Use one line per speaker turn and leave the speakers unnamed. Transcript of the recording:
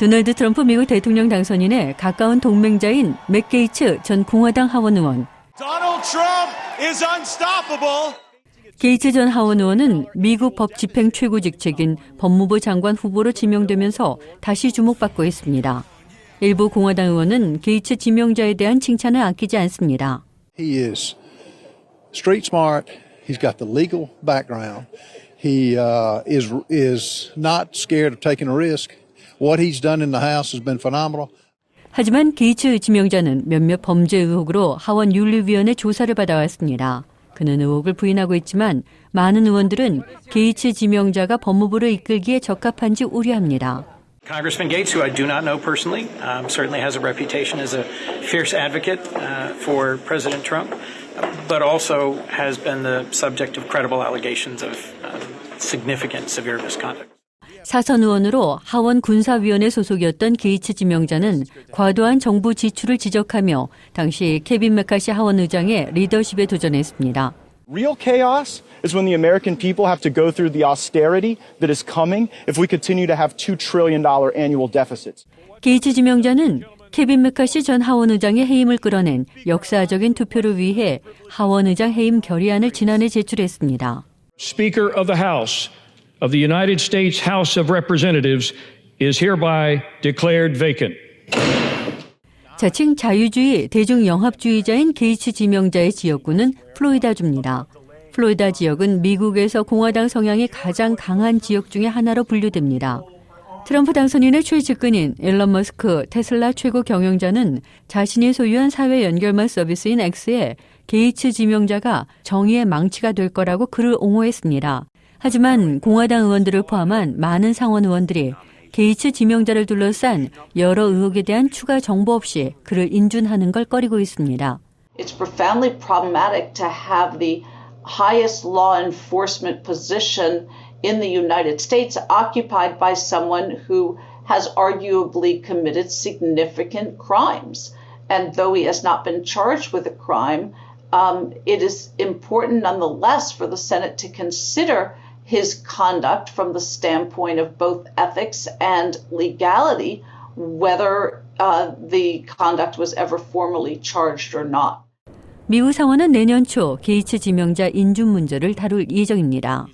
도널드 트럼프 미국 대통령 당선인의 가까운 동맹자인 맥 게이츠 전 공화당 하원 의원.
Donald Trump is unstoppable.
게이츠 전 하원 의원은 미국 법 집행 최고 직책인 법무부 장관 후보로 지명되면서 다시 주목받고 있습니다. 일부 공화당 의원은 게이츠 지명자에 대한 칭찬을 아끼지 않습니다.
He is street smart. He's got the legal background. He uh, is is not scared of taking a risk. What he's done in the House has been phenomenal.
하지만 게이츠 지명자는 몇몇 범죄 의혹으로 하원 윤리위원회 조사를 받아왔습니다. 그는 의혹을 부인하고 있지만 많은 의원들은 게이츠 지명자가 법무부를 이끌기에 적합한지 우려합니다.
Congressman Gates, who I do not know personally, um, certainly has a reputation as a fierce advocate uh, for President Trump, but also has been the subject of credible allegations of um, significant severe misconduct.
사선 의원으로 하원 군사위원회 소속이었던 게이츠 지명자는 과도한 정부 지출을 지적하며 당시 케빈 메카시 하원 의장의 리더십에 도전했습니다.
Real chaos is when the American people have to go through the austerity that is coming if we continue to have $2 trillion annual deficits.
게이츠 지명자는 케빈 메카시 전 하원 의장의 해임을 끌어낸 역사적인 투표를 위해 하원 의장 해임 결의안을 지난해 제출했습니다.
Speaker of the House of the United States House of Representatives is hereby declared vacant.
자칭 자유주의 대중영합주의자인 게이츠 지명자의 지역구는 플로리다주입니다. 플로리다 지역은 미국에서 공화당 성향이 가장 강한 지역 중의 하나로 분류됩니다. 트럼프 당선인의 최측근인 일론 머스크 테슬라 최고 경영자는 자신이 소유한 사회 연결망 서비스인 X에 게이츠 지명자가 정의의 망치가 될 거라고 그를 옹호했습니다. 하지만 공화당 의원들을 포함한 많은 상원 의원들이 게이츠 지명자를 둘러싼 여러 의혹에 대한 추가 정보 없이 그를 인준하는 걸 꺼리고 있습니다.
It's profoundly problematic to have the highest law enforcement position in the United States occupied by someone who has arguably committed significant crimes. And though he has not been charged with a crime, um, it is important nonetheless for the Senate to consider his conduct from the standpoint of both ethics and legality, whether uh, the conduct was ever formally charged or not.
미국 상원은 내년 초 게이츠 지명자 인준 문제를 다룰 예정입니다.